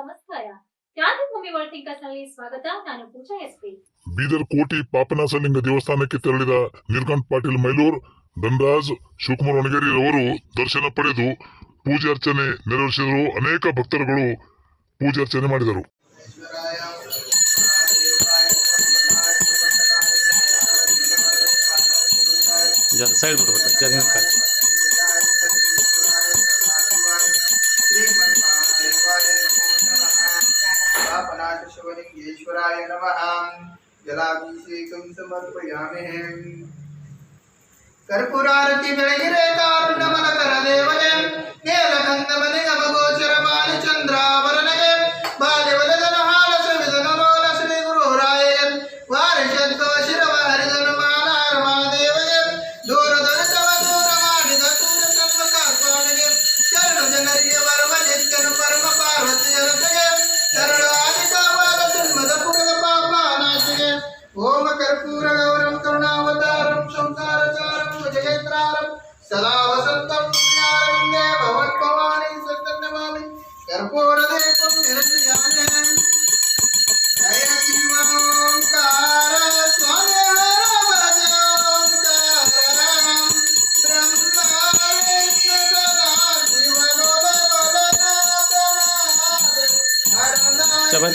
ನಮಸ್ಕಾರ. ಕ್ರಾಂತಿಭೂಮಿ ವರ್ಲ್ಡ್ ಥಿಂಕರ್ಸ್ನಲ್ಲಿ ಸ್ವಾಗತ. ನಾನು ಪೂಜಾ ಎಸ್ಪಿ ಬೀದರ್ ಕೋಟಿ ಪಾಪನಾಸಲಿಂಗ ದೇವಸ್ಥಾನಕ್ಕೆ ತೆರಳಿದ ನೀರ್ಕಂಠ ಪಾಟೀಲ್ ಮೈಲೂರ್ ಧನರಾಜ್ ಶಿವಕುಮಾರ್ ಒಣಗೇರಿ ಅವರು ದರ್ಶನ ಪಡೆದು ಪೂಜೆ ಅರ್ಚನೆ ನೆರವೇರಿಸಿದರು. ಅನೇಕ ಭಕ್ತರುಗಳು ಪೂಜೆ ಅರ್ಚನೆ ಮಾಡಿದರು. ಸೈಡ್ जलाभिषेक नमः। जलाभिषेकं समर्पयामहे कर्पूरारति नीलकन्दमने కర్పూర గౌరం కరుణావతారం సంసారచారం విజయత్రారం సదా వసంతం శ్రీయారందే భవద్భవాని సత్యం నమామి కర్పూరదీపం నిరంజయామి జయ శ్రీమాంకార స్వామి Chaval.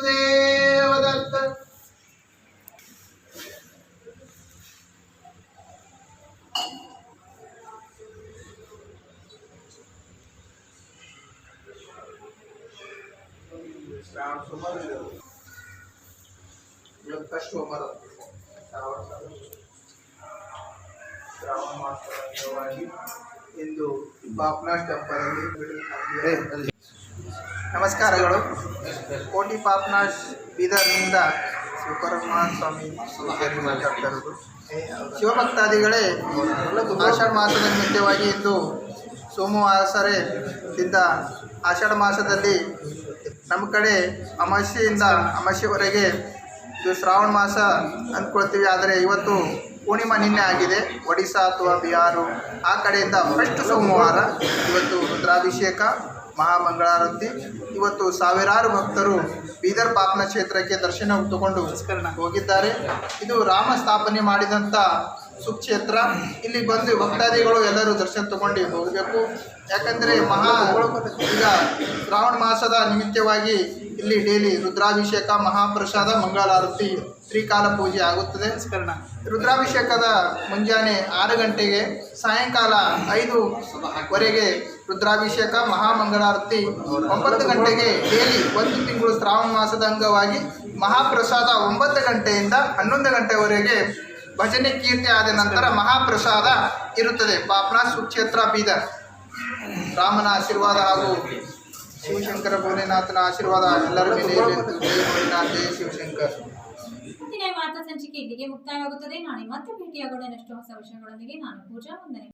ನಮಸ್ಕಾರಗಳು. ಕೋಟಿ ಪಾಪ್ನಾಥ್ ಬೀದರ್ನಿಂದ ಶಿವಕರಮಾನ ಸ್ವಾಮಿ ಮಾತಾಡ್ತಾ ಇರೋದು ಶಿವಭಕ್ತಾದಿಗಳೇ, ಆಷಾಢ ಮಾಸದ ನಿಮಿತ್ತವಾಗಿ ಇಂದು ಸೋಮವಾರ ದಿಂದ ಆಷಾಢ ಮಾಸದಲ್ಲಿ ನಮ್ಮ ಕಡೆ ಅಮಾವಾಸ್ಯೆಯಿಂದ ಅಮಾವಾಸ್ಯೆವರೆಗೆ ಇದು ಶ್ರಾವಣ ಮಾಸ ಅಂದ್ಕೊಳ್ತೀವಿ. ಆದರೆ ಇವತ್ತು ಪೂರ್ಣಿಮಾ ನಿನ್ನೆ ಆಗಿದೆ. ಒಡಿಶಾ ಅಥವಾ ಬಿಹಾರು, ಆ ಕಡೆಯಿಂದ ಫಸ್ಟ್ ಸೋಮವಾರ, ಇವತ್ತು ರುದ್ರಾಭಿಷೇಕ, ಮಹಾಮಂಗಳಾರತಿ, ಇವತ್ತು ಸಾವಿರಾರು ಭಕ್ತರು ಬೀದರ್ ಪಾಪನ ಕ್ಷೇತ್ರಕ್ಕೆ ದರ್ಶನ ತಗೊಂಡು ಹೋಗಿದ್ದಾರೆ. ಇದು ರಾಮ ಸ್ಥಾಪನೆ ಮಾಡಿದಂಥ ಸುಕ್ಷೇತ್ರ. ಇಲ್ಲಿ ಬಂದು ಭಕ್ತಾದಿಗಳು ಎಲ್ಲರೂ ದರ್ಶನ ತಗೊಂಡು ಹೋಗಬೇಕು. ಯಾಕಂದರೆ ಮಹಾ ಈಗ ಶ್ರಾವಣ ಮಾಸದ ನಿಮಿತ್ತವಾಗಿ ಇಲ್ಲಿ ಡೈಲಿ ರುದ್ರಾಭಿಷೇಕ ಮಹಾಪ್ರಸಾದ ಮಂಗಳಾರತಿ ತ್ರಿಕಾಲ ಪೂಜೆ ಆಗುತ್ತದೆ. ರುದ್ರಾಭಿಷೇಕದ ಮುಂಜಾನೆ ಆರು ಗಂಟೆಗೆ ಸಾಯಂಕಾಲ ಐದು ವರೆಗೆ ರುದ್ರಾಭಿಷೇಕ ಮಹಾಮಂಗಳಾರತಿ ಒಂಬತ್ತು ಗಂಟೆಗೆ ಡೈಲಿ ಒಂದು ತಿಂಗಳು ಶ್ರಾವಣ ಮಾಸದ ಅಂಗವಾಗಿ ಮಹಾಪ್ರಸಾದ ಒಂಬತ್ತು ಗಂಟೆಯಿಂದ ಹನ್ನೊಂದು ಗಂಟೆವರೆಗೆ ಭಜನೆ ಕೀರ್ತಿ ಆದ ನಂತರ ಮಹಾಪ್ರಸಾದ ಇರುತ್ತದೆ. ಪಾಪನ ಸುಕ್ಷೇತ್ರ ಬೀದರ್. ರಾಮನ ಆಶೀರ್ವಾದ ಹಾಗೂ ಶಿವಶಂಕರ ಭೋಲೆನಾಥನ ಆಶೀರ್ವಾದ ಎಲ್ಲರ ಮೇಲೆ ಇರಬೇಕು. ಜೈ ಭೋಲೆನಾಥ್ ಜೈ ಶಿವಶಂಕರ್. ಸಂಚಿಕೆ ಇಲ್ಲಿಗೆ ಮುಕ್ತಾಯವಾಗುತ್ತದೆ. ನಾಳೆ ಮತ್ತೆ ಭೇಟಿಯಾಗೋಣ. ಇನ್ನಷ್ಟು ಹೊಸ ವಿಷಯಗಳೊಂದಿಗೆ ನಾನು ಪೂಜಾ ವಂದನೆ.